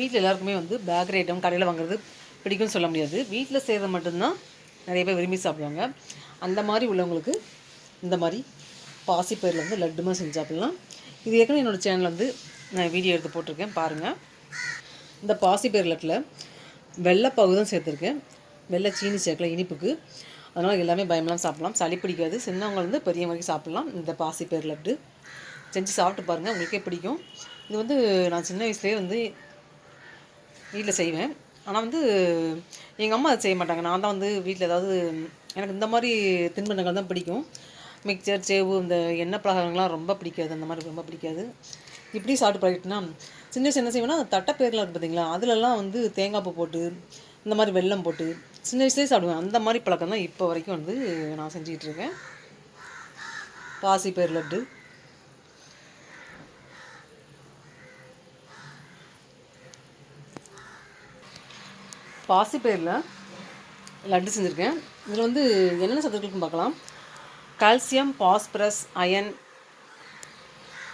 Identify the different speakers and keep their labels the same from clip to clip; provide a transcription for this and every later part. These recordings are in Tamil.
Speaker 1: வீட்டில் எல்லாருக்குமே வந்து பேக்கரி ஐட்டம் கடையில் வாங்குறது பிடிக்கும்னு சொல்ல முடியாது. வீட்டில் செய்கிறது மட்டும்தான் நிறைய பேர் விரும்பி சாப்பிடுவாங்க. அந்த மாதிரி உள்ளவங்களுக்கு இந்த மாதிரி பாசிப்பயிரில் வந்து லட்டுமாக செஞ்சு சாப்பிட்லாம். இது ஏற்கனவே என்னோடய சேனலில் வந்து நான் வீடியோ எடுத்து போட்டிருக்கேன். பாருங்கள் இந்த பாசிப்பயிர் லட்டில் வெள்ளை தான் சேர்த்துருக்கேன். வெள்ளை சீனி சேர்க்கல இனிப்புக்கு. அதனால் எல்லாமே பயமெல்லாம் சாப்பிட்லாம். சளி பிடிக்காது. சின்னவங்க வந்து பெரியவங்க வரைக்கும் சாப்பிட்லாம். இந்த பாசிப்பயிர் லட்டு. செஞ்சு சாப்பிட்டு பாருங்கள் உங்களுக்கே பிடிக்கும். இது வந்து நான் சின்ன வயசுலேயே வந்து வீட்டில் செய்வேன். ஆனால் வந்து எங்கள் அம்மா அதை செய்ய மாட்டாங்க. நான் தான் வந்து வீட்டில் ஏதாவது எனக்கு இந்த மாதிரி தின்பண்டங்கள் தான் பிடிக்கும். மிக்சர் சேவு இந்த எண்ணெய் பலகாரங்கள்லாம் ரொம்ப பிடிக்காது. அந்த மாதிரி ரொம்ப பிடிக்காது. இப்படி சாப்பிட்டு பழகிட்டுனா சின்ன வயசு என்ன செய்வேன்னா தட்டைப்பயிரெலாம் இருக்குது பார்த்தீங்களா? அதிலலாம் வந்து தேங்காய் பூ போட்டு இந்த மாதிரி வெல்லம் போட்டு சின்ன வயசுலேயே சாப்பிடுவேன். அந்த மாதிரி பழக்கம் தான் இப்போ வரைக்கும் வந்து நான் செஞ்சிகிட்ருக்கேன் பாசி பேர் லட்டு. பாசிப்பயிரில் லட்டு செஞ்சுருக்கேன். இதில் வந்து என்னென்ன சத்துக்களுக்கும் பார்க்கலாம். கால்சியம் பாஸ்பரஸ் அயன்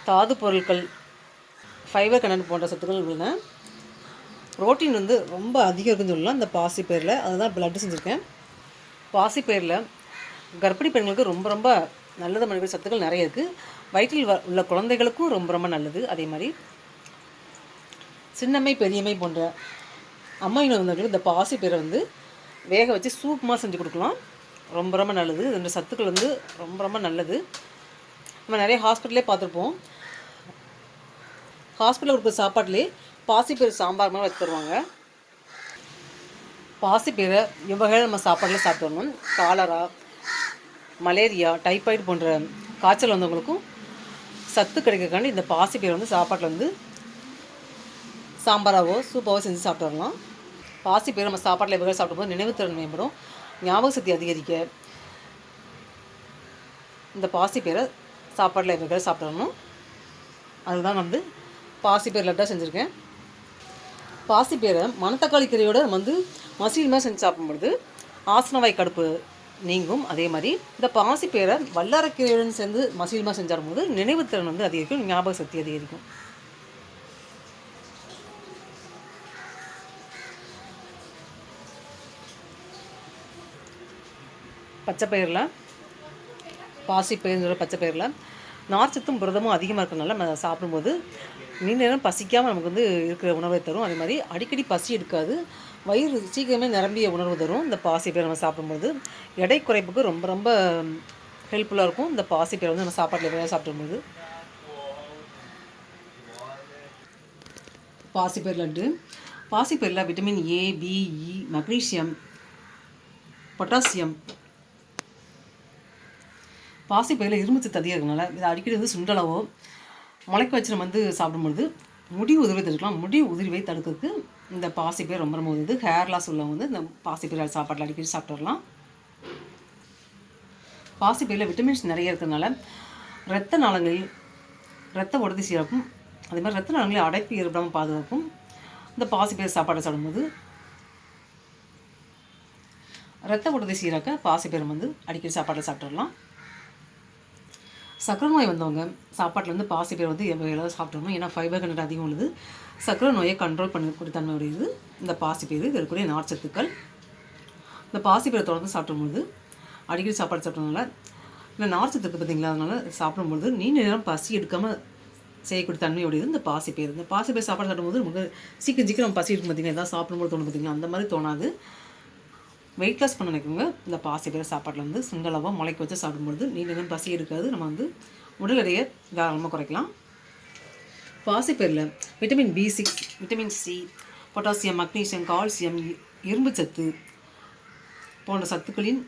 Speaker 1: தாது பொருட்கள் ஃபைபர் கண்டென்ட் போன்ற சத்துக்கள் உள்ளன. புரோட்டீன் வந்து ரொம்ப அதிகம் இருக்குன்னு சொல்லலாம் இந்த பாசிப்பயிரில். அதுதான் இப்போ லட்டு செஞ்சுருக்கேன். பாசிப்பயிரில் கர்ப்பிணி பெண்களுக்கு ரொம்ப ரொம்ப நல்லது மனித சத்துக்கள் நிறைய இருக்குது வயிற்றில் வ- உள்ள குழந்தைகளுக்கும் ரொம்ப ரொம்ப நல்லது. அதே மாதிரி சின்னம்மை பெரியம்மை போன்ற அம்மையினர் வந்தவங்களுக்கு இந்த பாசிப்பயிரை வந்து வேக வச்சு சூப்புமாக செஞ்சு கொடுக்கலாம். ரொம்ப ரொம்ப நல்லது. இந்த சத்துக்கள் வந்து ரொம்ப ரொம்ப நல்லது. நம்ம நிறைய ஹாஸ்பிட்டலே பார்த்துருப்போம். ஹாஸ்பிட்டலில் கொடுக்குற சாப்பாட்டிலே பாசிப்பயிறு சாம்பார் மாதிரி வச்சு தருவாங்க. பாசிப்பயிரை இவ்வகை நம்ம சாப்பாட்டில் சாப்பிட்டு வரணும் காலரா மலேரியா டைபாய்டு போன்ற காய்ச்சல் வந்தவங்களுக்கும் சத்து கிடைக்கிறக்காண்டி இந்த பாசிப்பயிரை வந்து சாப்பாட்டில் வந்து சாம்பாராவோ சூப்பாவோ செஞ்சு சாப்பிட்றலாம் பாசி பேர் நம்ம சாப்பாட்டில் இவ்வகை சாப்பிடும்போது நினைவுத்திறன் மேம்படும். ஞாபக சக்தி அதிகரிக்க இந்த பாசிப்பயிரை சாப்பாட்டில் எவ்வளோ சாப்பிட்றணும் அதுதான் வந்து பாசி பேர் லட்டாக செஞ்சுருக்கேன். பாசிப்பயிரை மணத்தக்காளி கீரையோட வந்து மசில் மாதிரி செஞ்சு சாப்பிடும்பொழுது ஆசனவாய் கடுப்பு நீங்கும். அதே மாதிரி இந்த பாசிப்பயிரை வல்லாரக்கீரையுடன் சேர்ந்து மசில்மா செஞ்சாடும்போது நினைவுத்திறன் வந்து அதிகரிக்கும் ஞாபக சக்தி அதிகரிக்கும். பச்சைப்பயிரில் பச்சை பயிரில். நார்ச்சத்தும் புரதமும் அதிகமாக இருக்கிறனால நம்ம சாப்பிடும்போது நீண்ட நேரம் பசிக்காமல் நமக்கு வந்து இருக்கிற உணவை தரும். அதே மாதிரி அடிக்கடி பசி எடுக்காது. வயிறு சீக்கிரமே நிரம்பிய உணர்வு தரும். இந்த பாசிப்பயிர் நம்ம சாப்பிடும்போது எடை குறைப்புக்கு ரொம்ப ரொம்ப ஹெல்ப்ஃபுல்லாக இருக்கும். இந்த பாசிப்பயிர் வந்து நம்ம சாப்பாட்டில் வேலை சாப்பிடும்போது. பாசிப்பயிர் laddu. பாசிப்பயிரில் vitamin A B E e, magnesium potassium பாசிப்பயிரில் இரும்பு சத்து அதிகம் இருக்கனால இதை அடிக்கடி வந்து சுண்டலவோ முளைக்க வச்சு நம்ம வந்து சாப்பிடும்பொழுது முடி உதிர்வை தடுக்கலாம். முடி உதிர்வை தடுக்கிறதுக்கு இந்த பாசிப்பயிர் ரொம்ப ரொம்ப உதவுது. ஹேர் லாஸ் உள்ளவங்க வந்து இந்த பாசிப்பயிர் சாப்பாட்டில் அடிக்கடி சாப்பிட்டு வரலாம் பாசிப்பயிரில் விட்டமின்ஸ் நிறைய இருக்கிறதுனால இரத்த நாளங்களில் இரத்த உடதி சீரப்பும் அதே மாதிரி இரத்த நாளங்களில் அடைப்பு ஏற்படாமல் பாதுகாக்கும். இந்த பாசிப்பயிர் சாப்பாடை சாப்பிடும்போது இரத்த உடதை சீராக்க பாசிப்பயிர் வந்து அடிக்கடி சாப்பாடை சாப்பிட்டுடலாம் சக்கரை நோய் வந்தவங்க சாப்பாட்டில் வந்து பாசிப்பயிர் வந்து எவ்வளோ சாப்பிட்டணும் ஏன்னா ஃபைபர் கண்டென்ட் அதிகம் உள்ளது. சக்கரை நோயை கண்ட்ரோல் பண்ணக்கூடிய தன்மை உடையது. இந்த பாசி பேர் இருக்கக்கூடிய நார்ச்சத்துக்கள் இந்த பாசி பேரை தொடர்ந்து சாப்பிடும்போது அடிக்கடி சாப்பாடு சாப்பிட்றதுனால இந்த நார்ச்சத்துக்கு பார்த்தீங்களா அதனால சாப்பிடும்பொழுது நீண்ட நேரம் பசி எடுக்காமல் செய்யக்கூடிய தன்மையுடையது இந்த பாசி பேர். இந்த பாசிப்பயிர் சாப்பாடு சாப்பிடும்போது ரொம்ப சீக்கிரம் சீக்கிரம் பசி இருக்கும் பார்த்தீங்கன்னா எதாவது சாப்பிடும்போது தோணும் பார்த்தீங்கன்னா அந்த மாதிரி தோணாது. வெயிட் லாஸ் பண்ண நினைக்கவங்க இந்த பாசிப்பயிர் சாப்பாட்டில் வந்து சிங்களவாக முளைக்க வச்சு சாப்பிடும்பொழுது நீண்ட பசி இருக்காது நம்ம வந்து உடல் எடையை தாராளமாக குறைக்கலாம். பாசிப்பயிரில் vitamin B six vitamin C potassium magnesium calcium E- இரும்பு சத்து போன்ற சத்துக்களின்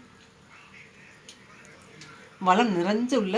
Speaker 1: வளம் நிறைஞ்ச உள்ள